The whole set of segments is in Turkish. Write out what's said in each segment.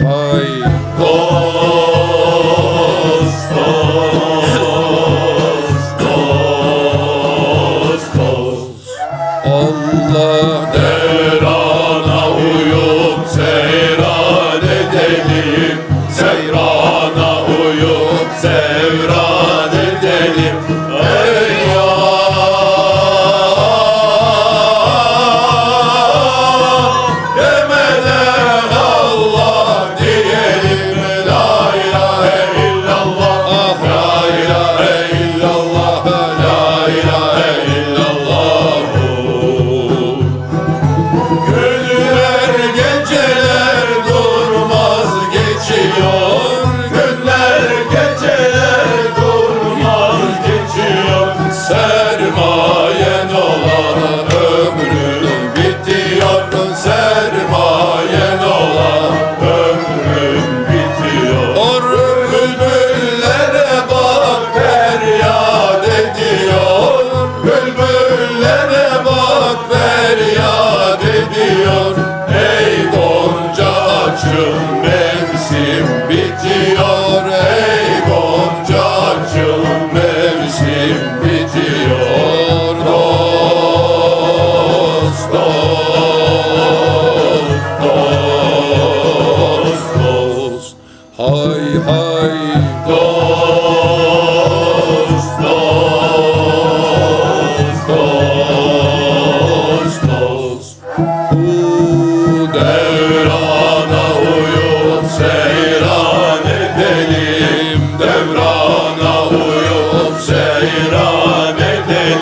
hay Dost, dost, dost, dost Allah der ediyor. Ey gonca açıl mevsim bitiyor. Ey gonca açıl mevsim bitiyor. Dost, dost, dost, dost. Hay hay dost.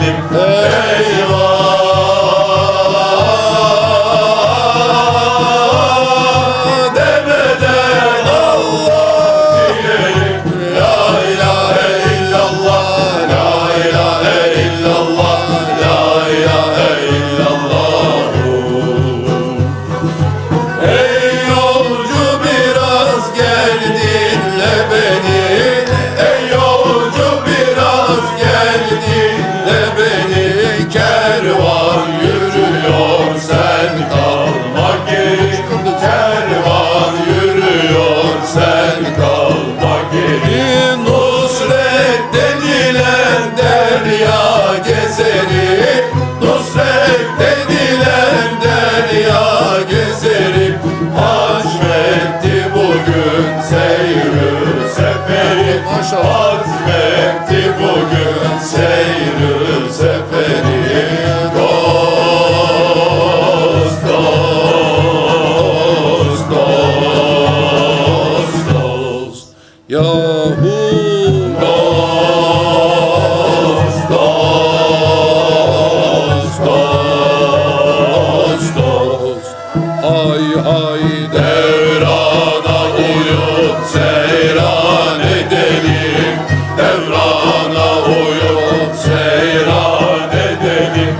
Dedim. Evet. seyrü seferi Azmetti bugün seyrü seferi Dost, dost, dost, dost. Yahu Dost, dost, dost, dost. Ay ay devran uyup seyran edelim. Devrana uyup seyran edelim.